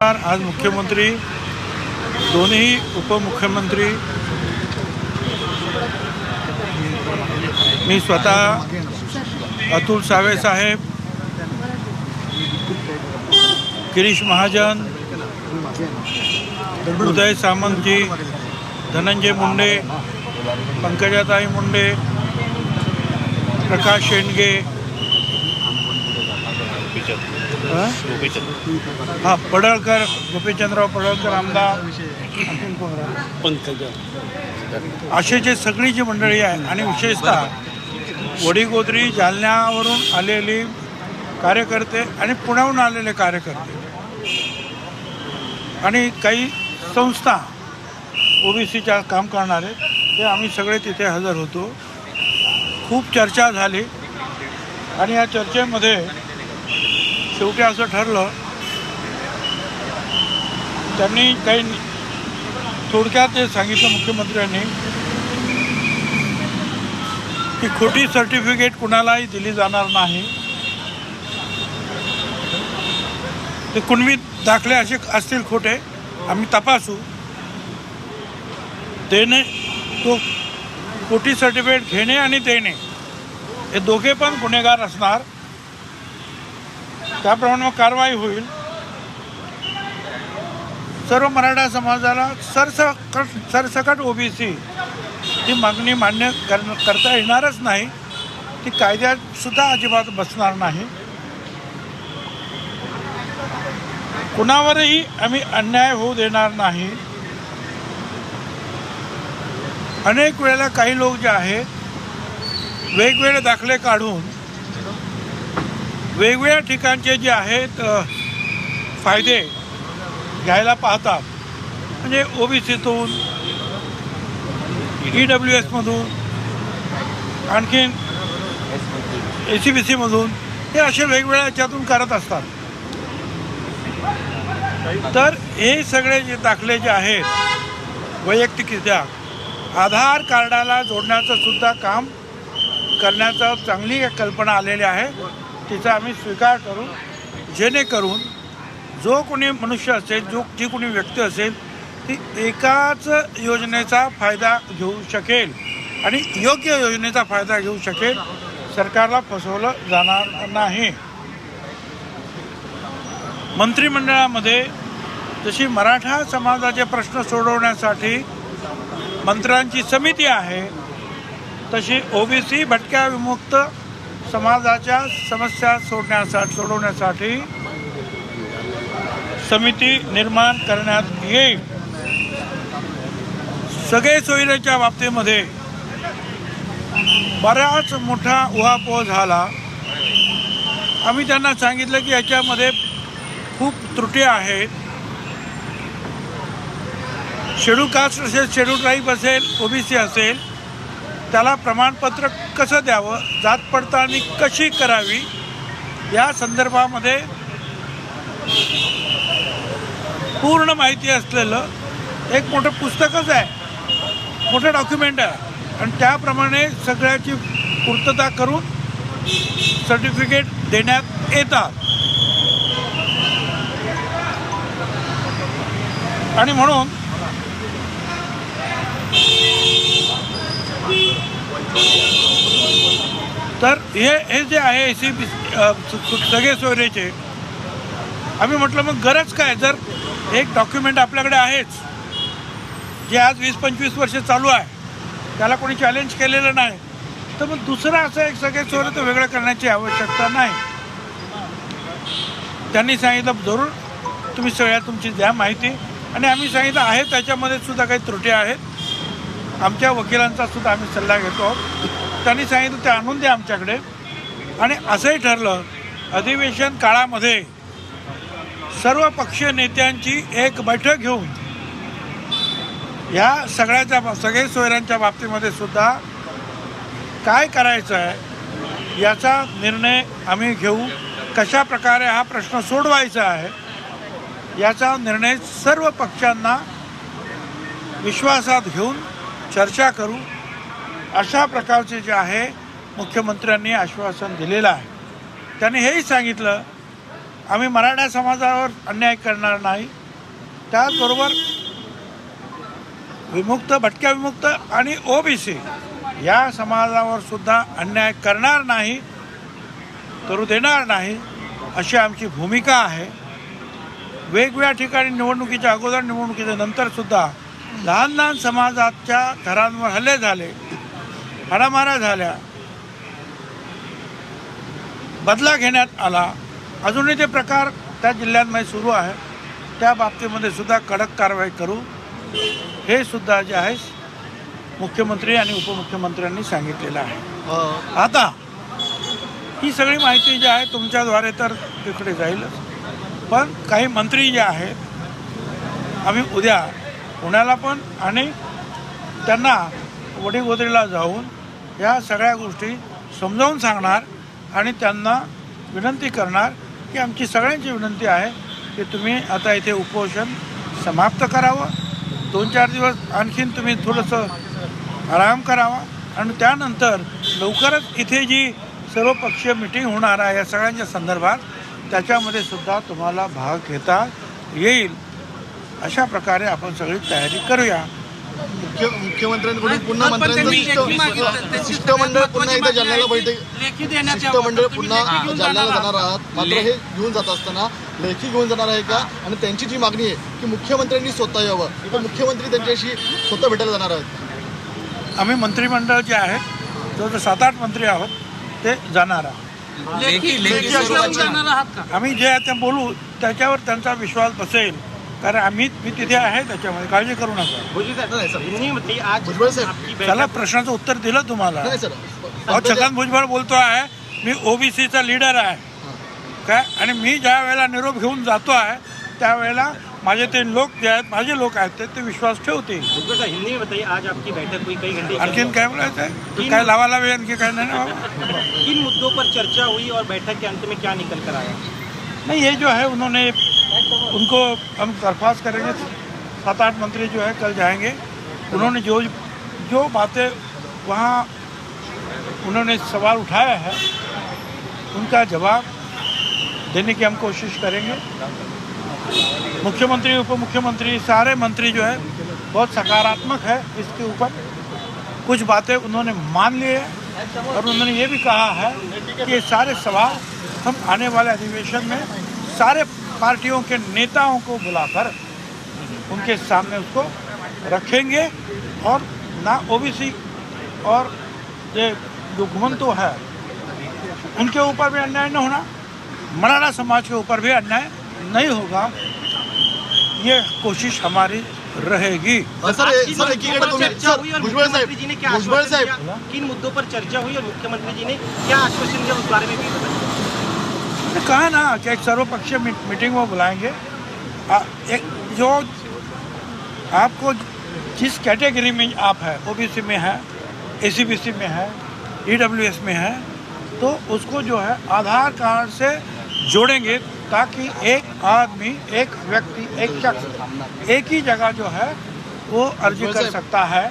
आज मुख्यमंत्री दोन्ही उपमुख्यमंत्री मी स्वतः अतुल सावे साहेब गिरीश महाजन उदय सामंतजी धनंजय मुंडे पंकजाताई मुंडे प्रकाश शेंडगे हं? हा पडळकर गोपीचंद्रराव पडळकर आमदार राहिलं? असे जे सगळी जी मंडळी आहे आणि विशेषतः वडीगोद्री जालन्यावरून आलेली कार्यकर्ते आणि पुण्याहून आलेले कार्यकर्ते आणि काही संस्था ओबीसीच्या काम करणारे ते आम्ही सगळे तिथे हजर होतो खूप चर्चा झाली आणि या चर्चेमध्ये शेवटी असं ठरलं त्यांनी काही थोडक्यात ते सांगितलं मुख्यमंत्र्यांनी की खोटी सर्टिफिकेट कुणालाही दिली जाणार नाही. ते कुणबी दाखले असे असतील खोटे आम्ही तपासू. देणे तो खोटी सर्टिफिकेट घेणे आणि देणे हे दोघे पण गुन्हेगार असणार. त्याप्रमाणे मग कारवाई होईल. सर्व मराठा समाजाला सरसकट सरसकट ओबीसी ही मागणी मान्य कर करता येणारच नाही. ती कायद्यातसुद्धा अजिबात बसणार नाही. कुणावरही आम्ही अन्याय होऊ देणार नाही. अनेक वेळेला काही लोक जे आहेत वेगवेगळे दाखले काढून वेगवेगळ्या ठिकाणचे जे आहेत फायदे घ्यायला पाहतात. म्हणजे ओ बी सीतून ई डब्ल्यू एसमधून आणखीन ए सी बी सीमधून हे असे वेगवेगळ्या याच्यातून करत असतात. तर हे सगळे जे दाखले जे आहेत वैयक्तिकरित्या आधार कार्डाला जोडण्याचं सुद्धा काम करण्याचा चांगली एक कल्पना आलेली आहे. तिचा आम्ही स्वीकार करू. जेणेकरून जो कोणी मनुष्य असेल जो जी कोणी व्यक्ती असेल ती एकाच योजनेचा फायदा घेऊ शकेल आणि योग्य योजनेचा फायदा घेऊ शकेल सरकारला फसवलं जाणार नाही. मंत्रिमंडळामध्ये जशी मराठा समाजाचे प्रश्न सोडवण्यासाठी मंत्र्यांची समिती आहे तशी ओबीसी भटक्या विमुक्त समाजाच्या समस्या सोडण्यासाठी सोडवण्यासाठी समिती निर्माण करण्यात येईल. सगळे सोयीच्या बाबतीमध्ये बराच मोठा उहापोह झाला. आम्ही त्यांना सांगितलं की याच्यामध्ये खूप त्रुटी आहेत. शेड्यूल कास्ट असेल शेड्यूल ट्राईब असेल ओबीसी असेल त्याला प्रमाणपत्र कसं द्यावं जात पडताळणी कशी करावी या संदर्भामध्ये पूर्ण माहिती असलेलं एक मोठं पुस्तकच आहे. मोठं डॉक्युमेंट आहे. आणि त्याप्रमाणे सगळ्याची पूर्तता करून सर्टिफिकेट देण्यात येतात. आणि म्हणून तर हे हे जे आहे ए सी सगळे सोयरेचे आम्ही म्हटलं मग गरज काय? जर एक डॉक्युमेंट आपल्याकडे आहेच जे आज वीस पंचवीस वर्ष चालू आहे त्याला कोणी चॅलेंज केलेलं नाही तर मग दुसरं असं एक सगळे सोयरे तर वेगळं करण्याची आवश्यकता नाही. त्यांनी सांगितलं जरूर तुम्ही सगळ्या तुमची द्या माहिती. आणि आम्ही सांगितलं आहे त्याच्यामध्ये सुद्धा काही त्रुटी आहेत. आमच्या वकिलांचा सुद्धा आम्ही सल्ला घेतो. आहोत त्यांनी सांगितलं ते आणून द्या आमच्याकडे. आणि असंही ठरलं अधिवेशन काळामध्ये सर्व पक्षीय नेत्यांची एक बैठक घेऊन ह्या सगळ्याच्या बा- सगळे सोयऱ्यांच्या बाबतीमध्ये सुद्धा काय करायचं आहे याचा निर्णय आम्ही घेऊ. कशा प्रकारे हा प्रश्न सोडवायचा आहे याचा निर्णय सर्व पक्षांना विश्वासात घेऊन चर्चा करू. अशा प्रकारचे जे आहे मुख्यमंत्र्यांनी आश्वासन दिलेलं आहे. त्यांनी हेही सांगितलं आम्ही मराठा समाजावर अन्याय करणार नाही. त्याचबरोबर विमुक्त भटक्या विमुक्त आणि ओबीसी या समाजावर सुद्धा अन्याय करणार नाही करू देणार नाही अशी आमची भूमिका आहे. वेगवेगळ्या ठिकाणी निवडणुकीच्या अगोदर निवडणुकीच्या नंतर सुद्धा लहान लहान समाजाच्या घरांवर हल्ले झाले हाणामाऱ्या झाल्या. बदला घेण्यात आला. अजूनही ते प्रकार त्या जिल्ह्यांमध्ये सुरू आहे. त्या बाबतीमध्ये सुद्धा कडक कारवाई करू. हे सुद्धा जे आहे मुख्यमंत्री आणि उपमुख्यमंत्र्यांनी सांगितलेलं आहे. आता ही सगळी माहिती जी आहे तुमच्याद्वारे तर तिकडे जाईलच. पण काही मंत्री जे आहेत आम्ही उद्या पुण्याला पण आणि त्यांना वडीगोदरीला जाऊन या सगळ्या गोष्टी समजावून सांगणार आणि त्यांना विनंती करणार की आमची सगळ्यांची विनंती आहे की तुम्ही आता इथे उपोषण समाप्त करावं. दोन चार दिवस आणखीन तुम्ही थोडंसं आराम करावा आणि त्यानंतर लवकरच इथे जी सर्वपक्षीय मिटिंग होणार आहे या सगळ्यांच्या संदर्भात त्याच्यामध्ये सुद्धा तुम्हाला भाग घेता येईल. अशा प्रकारे आपण सगळी तयारी करूया. मुख्य मुख्यमंत्र्यांकडून पुन्हा मंत्र्यांचं शिष्टमंडळ पुन्हा एकदा जालन्याला बैठक. शिष्टमंडळ पुन्हा जालन्याला जाणार आहात. मात्र हे घेऊन जात असताना लेखी घेऊन जाणार आहे का? आणि त्यांची जी मागणी आहे की मुख्यमंत्र्यांनी स्वतः यावं. तर मुख्यमंत्री त्यांच्याशी स्वतः भेटायला जाणार आहेत. आम्ही मंत्रिमंडळ जे आहे जवळजवळ सात आठ मंत्री आहोत ते जाणार आहोत. आम्ही जे आहे ते बोलू त्याच्यावर त्यांचा विश्वास बसेल. कारण आम्ही मी तिथे आहे त्याच्यामध्ये काळजी करू नका. त्याला प्रश्नाचं उत्तर दिलं तुम्हाला. नाही सर. अहो छगन भुजबळ बोलतो आहे मी ओबीसीचा लीडर आहे. काय? आणि मी ज्या वेळेला निरोप घेऊन जातो आहे त्यावेळेला माझे ते लोक जे आहेत माझे लोक आहेत ते ते विश्वास ठेवतील. भुजबल साहब हिंदी में बताइए आज आपकी बैठक हुई कई घंटे आणखीन काय बोलायचं आहे? काय लावा लावे आणखी काय नाही? किन मुद्दों पर चर्चा हुई और बैठक के अंत में क्या निकल कर आया? नहीं ये जो है उन्होंने उनको हम दरख्वास्त करेंगे। सात आठ मंत्री जो है कल जाएँगे। उन्होंने जो जो बातें वहाँ उन्होंने सवाल उठाया है, उनका जवाब देने की हम कोशिश करेंगे। मुख्यमंत्री उप मुख्यमंत्री सारे मंत्री जो है बहुत सकारात्मक है इसके ऊपर। कुछ बातें उन्होंने मान लिए और उन्होंने ये भी कहा है कि सारे सवाल हम आने वाले अधिवेशन में सारे पार्टियों के नेताओं को बुलाकर उनके सामने उसको रखेंगे और ना ओबीसी और ये जो घुमंतु है उनके ऊपर भी अन्याय न होना मराठा समाज के ऊपर भी अन्याय नहीं होगा। ये कोशिश हमारी रहेगी। सर सर मुद्दों एकीकडे चर्चा हुई और मुख्यमंत्री जी ने क्या भुजबळ आश्वासन साहेब। दिया? किन मुद्दों पर चर्चा हुई और मुख्यमंत्री जी ने क्या आश्वासन दिया उस बारे में भी मैंने कहा ना कि एक सर्वपक्षीय मीटिंग वो बुलाएँगे। आ, एक जो आपको जिस कैटेगरी में आप है ओबीसी में है एसीबीसी में है ईडब्ल्यूएस में है तो उसको जो है आधार कार्ड से जोड़ेंगे ताकि एक आदमी एक व्यक्ति एक शख्स एक ही जगह जो है वो अर्जी कर सकता है।